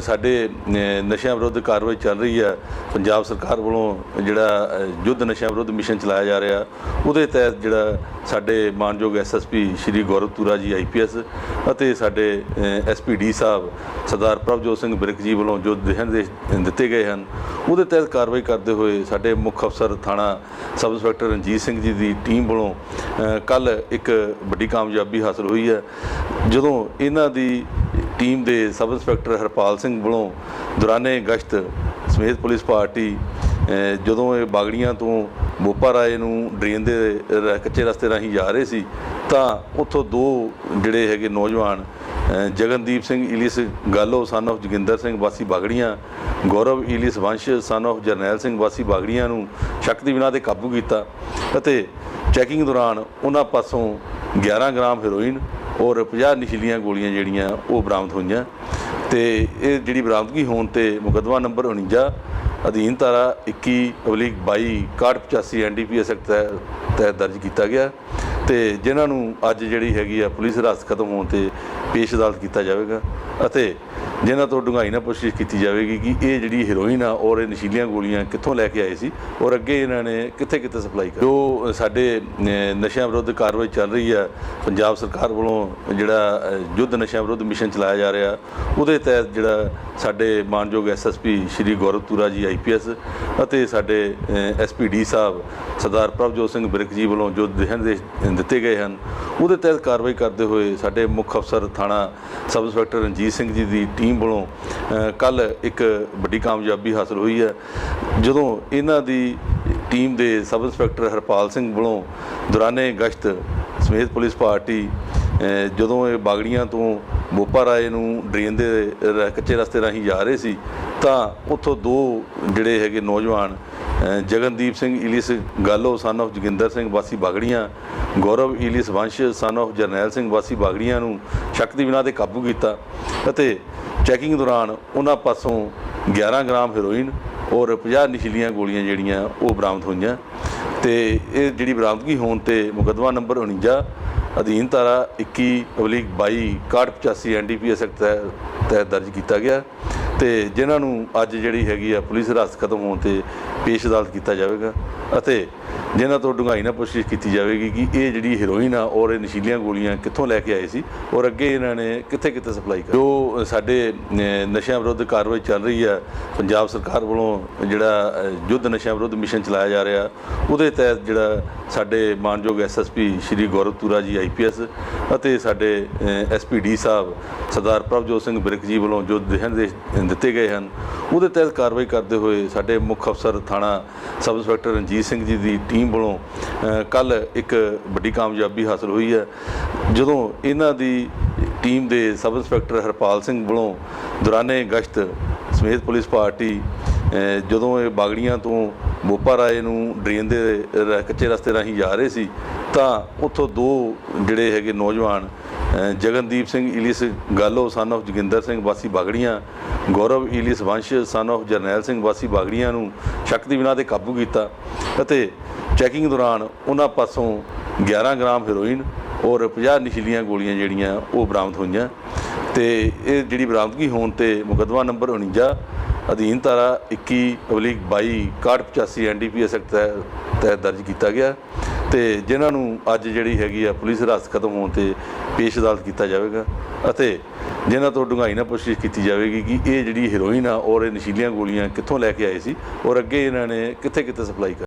ਸਾਡੇ ਨਸ਼ਿਆਂ ਵਿਰੁੱਧ ਕਾਰਵਾਈ ਚੱਲ ਰਹੀ ਹੈ। ਪੰਜਾਬ ਸਰਕਾਰ ਵੱਲੋਂ ਜਿਹੜਾ ਯੁੱਧ ਨਸ਼ਿਆਂ ਵਿਰੁੱਧ ਮਿਸ਼ਨ ਚਲਾਇਆ ਜਾ ਰਿਹਾ, ਉਹਦੇ ਤਹਿਤ ਜਿਹੜਾ ਸਾਡੇ ਮਾਨਯੋਗ ਐਸਐਸਪੀ ਸ਼੍ਰੀ ਗੌਰਵ ਤੁਰਾ ਜੀ ਆਈਪੀਐਸ ਅਤੇ ਸਾਡੇ ਐਸਪੀਡੀ ਸਾਹਿਬ ਸਰਦਾਰ ਪ੍ਰਭਜੋਤ ਸਿੰਘ ਬਿਰਕ ਜੀ ਵੱਲੋਂ ਜੋ ਦਿਸ਼ਾ ਦਿੱਤੇ ਗਏ ਹਨ, ਉਹਦੇ ਤਹਿਤ ਕਾਰਵਾਈ ਕਰਦੇ ਹੋਏ ਸਾਡੇ ਮੁੱਖ ਅਫਸਰ ਥਾਣਾ ਸਬ ਇੰਸਪੈਕਟਰ ਰਣਜੀਤ ਸਿੰਘ ਜੀ ਦੀ ਟੀਮ ਵੱਲੋਂ ਕੱਲ ਇੱਕ ਵੱਡੀ ਕਾਮਯਾਬੀ ਹਾਸਲ ਹੋਈ ਹੈ। ਜਦੋਂ ਇਹਨਾਂ ਦੀ ਟੀਮ ਦੇ ਸਬ ਇੰਸਪੈਕਟਰ ਹਰਪਾਲ ਸਿੰਘ ਵੱਲੋਂ ਦੌਰਾਨੇ ਗਸ਼ਤ ਸਮੇਤ ਪੁਲਿਸ ਪਾਰਟੀ ਜਦੋਂ ਇਹ ਬਾਗੜੀਆਂ ਤੋਂ ਬੋਪਾ ਰਾਏ ਨੂੰ ਡਰੇਨ ਦੇ ਕੱਚੇ ਰਸਤੇ ਰਾਹੀਂ ਜਾ ਰਹੇ ਸੀ, ਤਾਂ ਉੱਥੋਂ ਦੋ ਜਿਹੜੇ ਹੈਗੇ ਨੌਜਵਾਨ ਜਗਨਦੀਪ ਸਿੰਘ ਇਲਿਸ ਗਾਲੋ ਸਨ of ਜੋਗਿੰਦਰ ਸਿੰਘ ਵਾਸੀ ਬਾਗੜੀਆਂ, ਗੌਰਵ ਇਲਿਸ ਵੰਸ਼ ਸਨ of ਜਰਨੈਲ ਸਿੰਘ ਵਾਸੀ ਬਾਗੜੀਆਂ ਨੂੰ ਸ਼ੱਕ ਦੀ ਬਿਨਾਂ ਤੇ ਕਾਬੂ ਕੀਤਾ ਅਤੇ ਚੈਕਿੰਗ ਦੌਰਾਨ ਉਹਨਾਂ ਪਾਸੋਂ 11 ਗ੍ਰਾਮ ਹੈਰੋਇਨ ਔਰ 50 ਨਸ਼ੀਲੀਆਂ ਗੋਲੀਆਂ ਜਿਹੜੀਆਂ ਉਹ ਬਰਾਮਦ ਹੋਈਆਂ ਤੇ ਇਹ ਜਿਹੜੀ ਬਰਾਮਦਗੀ ਹੋਣ ਤੇ ਮੁਕੱਦਮਾ ਨੰਬਰ 49 ਅਧੀਨ ਧਾਰਾ 21 ਅਬਲੀਕ 22 6185 ਐਨਡੀਪੀਐਸ ਐਕਟ ਤਹਿ- ਤਹਿਤ ਦਰਜ ਕੀਤਾ ਗਿਆ ਤੇ ਜਿਨ੍ਹਾਂ ਨੂੰ ਅੱਜ ਜਿਹੜੀ ਹੈਗੀ ਆ ਪੁਲਿਸ ਹਿਰਾਸਤ ਖਤਮ ਹੋਣ ਤੇ ਪੇਸ਼ ਅਦਾਲਤ ਕੀਤਾ ਜਾਵੇਗਾ ਅਤੇ ਜਿਨ੍ਹਾਂ ਤੋਂ ਡੂੰਘਾਈ ਨਾਲ ਪੁੱਛਗਿੱਛ ਕੀਤੀ ਜਾਵੇਗੀ ਕਿ ਇਹ ਜਿਹੜੀ ਹੈਰੋਇਨ ਆ, ਔਰ ਇਹ ਨਸ਼ੀਲੀਆਂ ਗੋਲੀਆਂ ਕਿੱਥੋਂ ਲੈ ਕੇ ਆਏ ਸੀ, ਔਰ ਅੱਗੇ ਇਹਨਾਂ ਨੇ ਕਿੱਥੇ ਕਿੱਥੇ ਸਪਲਾਈ ਕਰ? ਜੋ ਸਾਡੇ ਨਸ਼ਿਆਂ ਵਿਰੁੱਧ ਕਾਰਵਾਈ ਚੱਲ ਰਹੀ ਆ, ਪੰਜਾਬ ਸਰਕਾਰ ਵੱਲੋਂ ਜਿਹੜਾ ਯੁੱਧ ਨਸ਼ਿਆਂ ਵਿਰੁੱਧ ਮਿਸ਼ਨ ਚਲਾਇਆ ਜਾ ਰਿਹਾ, ਉਹਦੇ ਤਹਿਤ ਜਿਹੜਾ ਸਾਡੇ ਮਾਨਯੋਗ ਐਸਐਸਪੀ ਸ਼੍ਰੀ ਗੌਰਵ ਤੁਰਾ ਜੀ ਆਈਪੀਐਸ ਅਤੇ ਸਾਡੇ ਐਸਪੀਡੀ ਸਾਹਿਬ ਸਰਦਾਰ ਪ੍ਰਭਜੋਤ ਸਿੰਘ ਬਿਰਕ ਜੀ ਵੱਲੋਂ ਜੋ ਨਿਰਦੇਸ਼ ਦਿੱਤੇ ਗਏ ਹਨ, ਉਹਦੇ ਤਹਿਤ ਕਾਰਵਾਈ ਕਰਦੇ ਹੋਏ ਸਾਡੇ ਮੁੱਖ ਅਫਸਰ ਥਾਣਾ ਸਬ ਇੰਸਪੈਕਟਰ ਰਣਜੀਤ ਸਿੰਘ ਜੀ ਦੀ ਟੀਮ ਵੱਲੋਂ ਕੱਲ ਇੱਕ ਵੱਡੀ ਕਾਮਯਾਬੀ ਹਾਸਲ ਹੋਈ ਹੈ। ਜਦੋਂ ਇਹਨਾਂ ਦੀ ਟੀਮ ਦੇ ਸਬ ਇੰਸਪੈਕਟਰ ਹਰਪਾਲ ਸਿੰਘ ਵੱਲੋਂ ਦੌਰਾਨੇ ਗਸ਼ਤ ਸਮੇਤ ਪੁਲਿਸ ਪਾਰਟੀ ਜਦੋਂ ਇਹ ਬਾਗੜੀਆਂ ਤੋਂ ਬੋਪਾ ਰਾਏ ਨੂੰ ਡਰੇਨ ਦੇ ਕੱਚੇ ਰਸਤੇ ਰਾਹੀਂ ਜਾ ਰਹੇ ਸੀ, ਤਾਂ ਉੱਥੋਂ ਦੋ ਜਿਹੜੇ ਹੈਗੇ ਨੌਜਵਾਨ ਜਗਨਦੀਪ ਸਿੰਘ ਇਲਿਸ ਗਾਲੋ ਸਨ of ਜੋਗਿੰਦਰ ਸਿੰਘ ਵਾਸੀ ਬਾਗੜੀਆਂ, ਗੌਰਵ ਇਲਿਸ ਵੰਸ਼ ਸਨ of ਜਰਨੈਲ ਸਿੰਘ ਵਾਸੀ ਬਾਗੜੀਆਂ ਨੂੰ ਸ਼ੱਕ ਦੀ ਬਿਨਾਂ ਤੇ ਕਾਬੂ ਕੀਤਾ ਅਤੇ ਚੈਕਿੰਗ ਦੌਰਾਨ ਉਹਨਾਂ ਪਾਸੋਂ 11 ਗ੍ਰਾਮ ਹੈਰੋਇਨ ਔਰ 50 ਨਸ਼ੀਲੀਆਂ ਗੋਲੀਆਂ ਜਿਹੜੀਆਂ ਉਹ ਬਰਾਮਦ ਹੋਈਆਂ ਤੇ ਇਹ ਜਿਹੜੀ ਬਰਾਮਦਗੀ ਹੋਣ ਤੇ ਮੁਕੱਦਮਾ ਨੰਬਰ 49 ਅਧੀਨ ਧਾਰਾ 21 ਅਬਲੀਕ 22 6185 ਐਨਡੀਪੀਐਸ ਐਕਟ ਤਹਿ- ਤਹਿਤ ਦਰਜ ਕੀਤਾ ਗਿਆ ਤੇ ਜਿਨ੍ਹਾਂ ਨੂੰ ਅੱਜ ਜਿਹੜੀ ਹੈਗੀ ਆ ਪੁਲਿਸ ਹਿਰਾਸਤ ਖਤਮ ਹੋਣ ਤੇ ਪੇਸ਼ ਅਦਾਲਤ ਕੀਤਾ ਜਾਵੇਗਾ ਅਤੇ ਜਿਨ੍ਹਾਂ ਤੋਂ ਡੂੰਘਾਈ ਨਾਲ ਪੁੱਛਗਿੱਛ ਕੀਤੀ ਜਾਵੇਗੀ ਕਿ ਇਹ ਜਿਹੜੀ ਹੈਰੋਇਨ ਆ, ਔਰ ਇਹ ਨਸ਼ੀਲੀਆਂ ਗੋਲੀਆਂ ਕਿੱਥੋਂ ਲੈ ਕੇ ਆਏ ਸੀ ਔਰ ਅੱਗੇ ਇਹਨਾਂ ਨੇ ਕਿੱਥੇ ਕਿੱਥੇ ਸਪਲਾਈ ਕਰ? ਜੋ ਸਾਡੇ ਨਸ਼ਿਆਂ ਵਿਰੁੱਧ ਕਾਰਵਾਈ ਚੱਲ ਰਹੀ ਆ, ਪੰਜਾਬ ਸਰਕਾਰ ਵੱਲੋਂ ਜਿਹੜਾ ਯੁੱਧ ਨਸ਼ਿਆਂ ਵਿਰੁੱਧ ਮਿਸ਼ਨ ਚਲਾਇਆ ਜਾ ਰਿਹਾ, ਉਹਦੇ ਤਹਿਤ ਜਿਹੜਾ ਸਾਡੇ ਮਾਨਯੋਗ ਐਸਐਸਪੀ ਸ਼੍ਰੀ ਗੌਰਵ ਤੁਰਾ ਜੀ ਆਈਪੀਐਸ ਅਤੇ ਸਾਡੇ ਐਸਪੀਡੀ ਸਾਹਿਬ ਸਰਦਾਰ ਪ੍ਰਭਜੋਤ ਸਿੰਘ ਬਿਰਕ ਜੀ ਵੱਲੋਂ ਜੋ ਦਿਸ਼ਾ ਨਿਰਦੇਸ਼ ਦਿੱਤੇ ਗਏ ਹਨ, ਉਹਦੇ ਤਹਿਤ ਕਾਰਵਾਈ ਕਰਦੇ ਹੋਏ ਸਾਡੇ ਮੁੱਖ ਅਫਸਰ ਥਾਣਾ ਸਬ ਇੰਸਪੈਕਟਰ ਰਣਜੀਤ ਸਿੰਘ ਜੀ ਦੀ ਟੀਮ ਵੱਲੋਂ ਕੱਲ ਇੱਕ ਵੱਡੀ ਕਾਮਯਾਬੀ ਹਾਸਲ ਹੋਈ ਹੈ। ਜਦੋਂ ਇਹਨਾਂ ਦੀ ਟੀਮ ਦੇ ਸਬ ਇੰਸਪੈਕਟਰ ਹਰਪਾਲ ਸਿੰਘ ਵੱਲੋਂ ਦੌਰਾਨੇ ਗਸ਼ਤ ਸਮੇਤ ਪੁਲਿਸ ਪਾਰਟੀ ਜਦੋਂ ਇਹ ਬਾਗੜੀਆਂ ਤੋਂ ਬੋਪਾ ਰਾਏ ਨੂੰ ਡਰੇਨ ਦੇ ਕੱਚੇ ਰਸਤੇ ਰਾਹੀਂ ਜਾ ਰਹੇ ਸੀ, ਤਾਂ ਉੱਥੋਂ ਦੋ ਜਿਹੜੇ ਹੈਗੇ ਨੌਜਵਾਨ ਜਗਨਦੀਪ ਸਿੰਘ ਇਲਿਸ ਗਾਲੋ ਸਨ of ਜੋਗਿੰਦਰ ਸਿੰਘ ਵਾਸੀ ਬਾਗੜੀਆਂ, ਗੌਰਵ ਇਲਿਸ ਵੰਸ਼ ਸਨ of ਜਰਨੈਲ ਸਿੰਘ ਵਾਸੀ ਬਾਗੜੀਆਂ ਨੂੰ ਸ਼ੱਕ ਦੀ ਬਿਨਾਂ ਤੇ ਕਾਬੂ ਕੀਤਾ ਅਤੇ ਚੈਕਿੰਗ ਦੌਰਾਨ ਉਹਨਾਂ ਪਾਸੋਂ 11 ਗ੍ਰਾਮ ਹੈਰੋਇਨ ਔਰ 50 ਨਸ਼ੀਲੀਆਂ ਗੋਲੀਆਂ ਜਿਹੜੀਆਂ ਉਹ ਬਰਾਮਦ ਹੋਈਆਂ ਤੇ ਇਹ ਜਿਹੜੀ ਬਰਾਮਦਗੀ ਹੋਣ ਤੇ ਮੁਕੱਦਮਾ ਨੰਬਰ 49 ਅਧੀਨ ਧਾਰਾ 21 ਅਬਲੀਕ 22 6185 ਐਨਡੀਪੀਐਸ ਐਕਟ ਤਹਿ- ਤਹਿਤ ਦਰਜ ਕੀਤਾ ਗਿਆ ਤੇ ਜਿਨ੍ਹਾਂ ਨੂੰ ਅੱਜ ਜਿਹੜੀ ਹੈਗੀ ਆ ਪੁਲਿਸ ਹਿਰਾਸਤ ਖਤਮ ਹੋਣ ਤੇ ਪੇਸ਼ ਅਦਾਲਤ ਕੀਤਾ ਜਾਵੇਗਾ ਅਤੇ ਜਿਨ੍ਹਾਂ ਤੋਂ ਡੂੰਘਾਈ ਨਾਲ ਪੁੱਛਗਿੱਛ ਕੀਤੀ ਜਾਵੇਗੀ ਕਿ ਇਹ ਜਿਹੜੀ ਹੀਰੋਇਨ ਆ ਔਰ ਇਹ ਨਸ਼ੀਲੀਆਂ ਗੋਲੀਆਂ ਕਿੱਥੋਂ ਲੈ ਕੇ ਆਏ ਸੀ ਔਰ ਅੱਗੇ ਇਹਨਾਂ ਨੇ ਕਿੱਥੇ ਕਿੱਥੇ ਸਪਲਾਈ ਕਰ